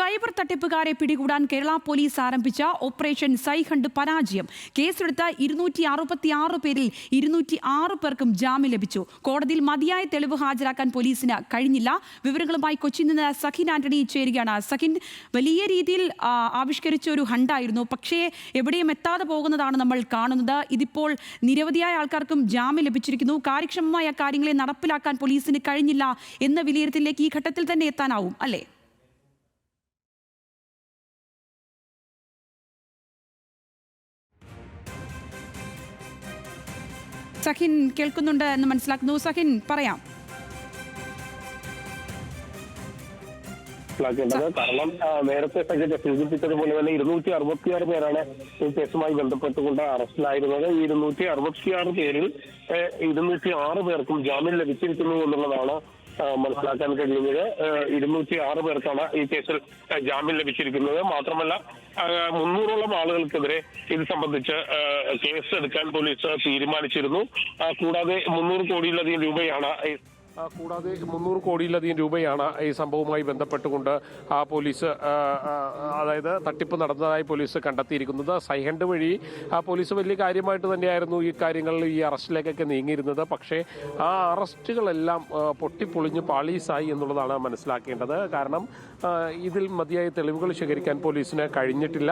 Cyber തട്ടിപ്പുകാരെ പിടികൂടാൻ Kerala police ആരംഭിച്ച ഓപ്പറേഷൻ സൈഹണ്ട് പരാജയം. കേസെടുത്ത ഇരുന്നൂറ്റി അറുപത്തി ആറ് പേരിൽ ഇരുന്നൂറ്റി ആറ് പേർക്കും ജാമ്യം ലഭിച്ചു. കോടതിയിൽ മതിയായ തെളിവ് ഹാജരാക്കാൻ പോലീസിന് കഴിഞ്ഞില്ല. വിവരങ്ങളുമായി കൊച്ചിയിൽ നിന്ന് സഖിൻ ആന്റണി ചേരുകയാണ്. സഖിൻ വലിയ രീതിയിൽ ആവിഷ്കരിച്ച ഒരു ഹണ്ടായിരുന്നു. പക്ഷേ എവിടെയും എത്താതെ പോകുന്നതാണ് നമ്മൾ കാണുന്നത്. ഇതിപ്പോൾ നിരവധിയായ ആൾക്കാർക്കും ജാമ്യം ലഭിച്ചിരിക്കുന്നു. കാര്യക്ഷമമായ കാര്യങ്ങളെ നടപ്പിലാക്കാൻ പോലീസിന് കഴിഞ്ഞില്ല എന്ന വിലയിരുത്തലിലേക്ക് ഈ ഘട്ടത്തിൽ തന്നെ എത്താനാവും അല്ലേ? സഹിൻ കേൾക്കുന്നുണ്ട് എന്ന് മനസ്സിലാക്കുന്നു. സഹിൻ പറയാം. കാരണം നേരത്തെ സെക്രട്ടറി സൂചിപ്പിച്ചതുപോലെ തന്നെ ഇരുന്നൂറ്റി അറുപത്തിയാറ് പേരാണ് ഈ കേസുമായി ബന്ധപ്പെട്ടുകൊണ്ട് അറസ്റ്റിലായിരുന്നത്. ഈ ഇരുന്നൂറ്റി അറുപത്തിയാറ് പേരിൽ ഇരുന്നൂറ്റി ആറ് പേർക്കും ജാമ്യം ലഭിച്ചിരിക്കുന്നു എന്നുള്ളതാണ് മനസ്സിലാക്കാൻ കഴിയുന്നത് ഇരുന്നൂറ്റി ആറ് പേർക്കാണ് ഈ കേസിൽ ജാമ്യം ലഭിച്ചിരിക്കുന്നത്. മാത്രമല്ല മുന്നൂറോളം ആളുകൾക്കെതിരെ ഇത് സംബന്ധിച്ച് കേസ് എടുക്കാൻ പോലീസ് തീരുമാനിച്ചിരുന്നു. കൂടാതെ മുന്നൂറ് കോടിയിലധികം രൂപയാണ് കൂടാതെ മുന്നൂറ് കോടിയിലധികം രൂപയാണ് ഈ സംഭവവുമായി ബന്ധപ്പെട്ടുകൊണ്ട് ആ പോലീസ് അതായത് തട്ടിപ്പ് നടന്നതായി പോലീസ് കണ്ടെത്തിയിരിക്കുന്നത്. സൈഹണ്ട് വഴി ആ പോലീസ് വലിയ കാര്യമായിട്ട് തന്നെയായിരുന്നു ഈ കാര്യങ്ങളിൽ ഈ അറസ്റ്റിലേക്കൊക്കെ നീങ്ങിയിരുന്നത്. പക്ഷേ ആ അറസ്റ്റുകളെല്ലാം പൊട്ടിപ്പൊളിഞ്ഞ് പാളീസായി എന്നുള്ളതാണ് മനസ്സിലാക്കേണ്ടത്. കാരണം ഇതിൽ മതിയായ തെളിവുകൾ ശേഖരിക്കാൻ പോലീസിന് കഴിഞ്ഞിട്ടില്ല.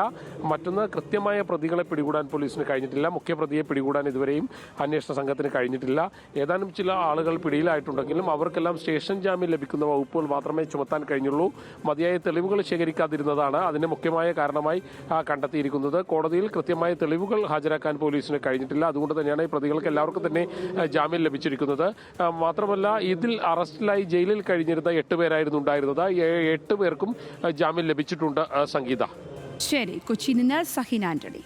മറ്റൊന്ന് കൃത്യമായ പ്രതികളെ പിടികൂടാൻ പോലീസിന് കഴിഞ്ഞിട്ടില്ല. മുഖ്യപ്രതിയെ പിടികൂടാൻ ഇതുവരെയും അന്വേഷണ സംഘത്തിന് കഴിഞ്ഞിട്ടില്ല. ഏതാനും ചില ആളുകൾ പിടിയിലായിട്ടുണ്ടെങ്കിലും അവർക്കെല്ലാം സ്റ്റേഷൻ ജാമ്യം ലഭിക്കുന്ന വകുപ്പുകൾ മാത്രമേ ചുമത്താൻ കഴിഞ്ഞുള്ളൂ. മതിയായ തെളിവുകൾ ശേഖരിക്കാതിരുന്നതാണ് അതിന് മുഖ്യമായ കാരണമായി കണ്ടെത്തിയിരിക്കുന്നത്. കോടതിയിൽ കൃത്യമായ തെളിവുകൾ ഹാജരാക്കാൻ പോലീസിന് കഴിഞ്ഞിട്ടില്ല. അതുകൊണ്ട് തന്നെയാണ് ഈ പ്രതികൾക്ക് എല്ലാവർക്കും തന്നെ ജാമ്യം ലഭിച്ചിരിക്കുന്നത്. മാത്രമല്ല ഇതിൽ അറസ്റ്റിലായി ജയിലിൽ കഴിഞ്ഞിരുന്ന എട്ട് പേരായിരുന്നു ഉണ്ടായിരുന്നത്. എട്ട് പേർക്കും ജാമ്യം ലഭിച്ചിട്ടുണ്ട് സംഗീത. ശരി കൊച്ചിയിൽ നിന്ന് സഹിൻ ആന്റണി.